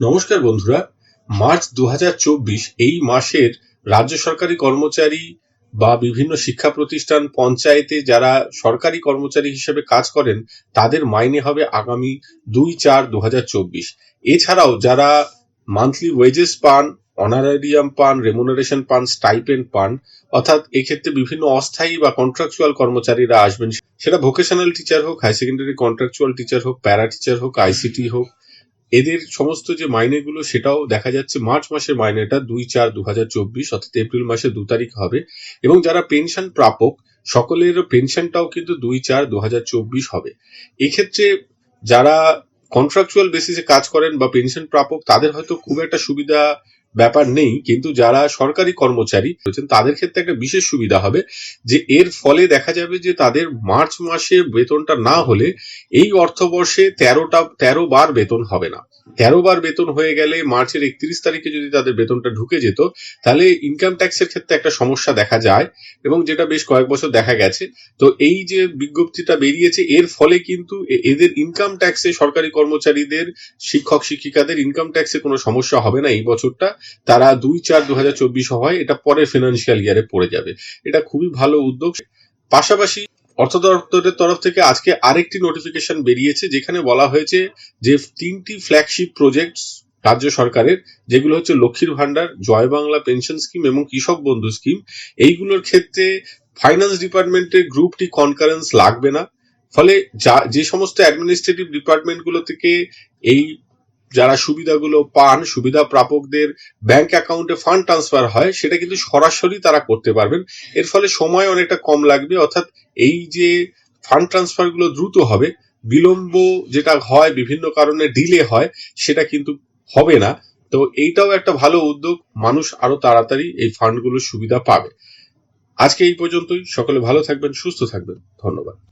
নমস্কার বন্ধুরা। মার্চ দু হাজার চব্বিশ এই মাসের রাজ্য সরকারি কর্মচারী বা বিভিন্ন শিক্ষা প্রতিষ্ঠান পঞ্চায়েতে যারা সরকারি কর্মচারী হিসেবে কাজ করেন, তাদের মাইনে হবে আগামী দুই চার দু এছাড়াও যারা মান্থলি ওয়েজেস পান, অনারারিয়াম পান, রেমুনারেশন পান, স্টাইপেন্ড পান, অর্থাৎ এক্ষেত্রে বিভিন্ন অস্থায়ী বা কন্ট্রাকচুয়াল কর্মচারীরা আসবেন। সেটা ভোকেশনাল টিচার হোক হাই সেকেন্ডারি কন্ট্রাকচুয়াল টিচার হোক প্যারা টিচার হোক আইসিটি হোক এদের সমস্ত যে মাইনেগুলো সেটাও দেখা যাচ্ছে মার্চ মাসের মাইনেটা দুই চার দু হাজার চব্বিশ, অর্থাৎ এপ্রিল মাসে দু তারিখ হবে। এবং যারা পেনশন প্রাপক, সকলের পেনশনটাও কিন্তু দুই চার দু হাজার চব্বিশ হবে। এক্ষেত্রে যারা কন্ট্রাকচুয়াল বেসিসে কাজ করেন বা পেনশন প্রাপক, তাদের হয়তো খুব একটা সুবিধা ব্যাপার নেই, কিন্তু যারা সরকারি কর্মচারী রয়েছেন, তাদের ক্ষেত্রে একটা বিশেষ সুবিধা হবে যে, এর ফলে দেখা যাবে যে, তাদের মার্চ মাসে বেতনটা না হলে এই অর্থবর্ষে তেরোটা, তেরো বার বেতন হবে না। তেরো বার বেতন হয়ে গেলে মার্চের একত্রিশ তারিখে যদি তাদের বেতনটা ঢুকে যেত, তাহলে ইনকাম ট্যাক্সের ক্ষেত্রে একটা সমস্যা দেখা যায় এবং যেটা বেশ কয়েক বছর দেখা গেছে। তো এই যে বিজ্ঞপ্তিটা বেরিয়েছে, এর ফলে কিন্তু এদের ইনকাম ট্যাক্সে সরকারি কর্মচারীদের, শিক্ষক, শিক্ষিকাদের ইনকাম ট্যাক্সে কোনো সমস্যা হবে না এই বছরটা। তারা দুই চার দু হাজার চব্বিশ হয়, এটা পরের ফিনান্সিয়াল ইয়ারে পড়ে যাবে। এটা খুবই ভালো উদ্যোগ। পাশাপাশি অর্থ দপ্তরের তরফ থেকে আজকে আরেকটি নোটিফিকেশন বেরিয়েছে, যেখানে বলা হয়েছে যে তিনটি ফ্ল্যাগশিপ প্রজেক্ট রাজ্য সরকারের, যেগুলো হচ্ছে লক্ষ্মীর ভান্ডার জয় বাংলা পেনশন স্কিম এবং কৃষক বন্ধু স্কিম এইগুলোর ক্ষেত্রে ফাইন্যান্স ডিপার্টমেন্টের গ্রুপটি কনকারেন্স লাগবে না। ফলে যা, যে সমস্ত অ্যাডমিনিস্ট্রেটিভ ডিপার্টমেন্টগুলো থেকে এই যারা সুবিধাগুলো পান সুবিধা প্রাপকদের ব্যাংক অ্যাকাউন্টে ফান্ড ট্রান্সফার হয়, সেটা কিন্তু সরাসরি তারা করতে পারবেন। এর ফলে সময় অনেকটা কম লাগবে, অর্থাৎ এই যে ফান্ড ট্রান্সফারগুলো দ্রুত হবে, বিলম্ব যেটা হয়, বিভিন্ন কারণে ডিলে হয়, সেটা কিন্তু হবে না। তো এইটাও একটা ভালো উদ্যোগ, মানুষ আরও তাড়াতাড়ি এই ফান্ডগুলোর সুবিধা পাবে। আজকে এই পর্যন্তই, সকলে ভালো থাকবেন, সুস্থ থাকবেন, ধন্যবাদ।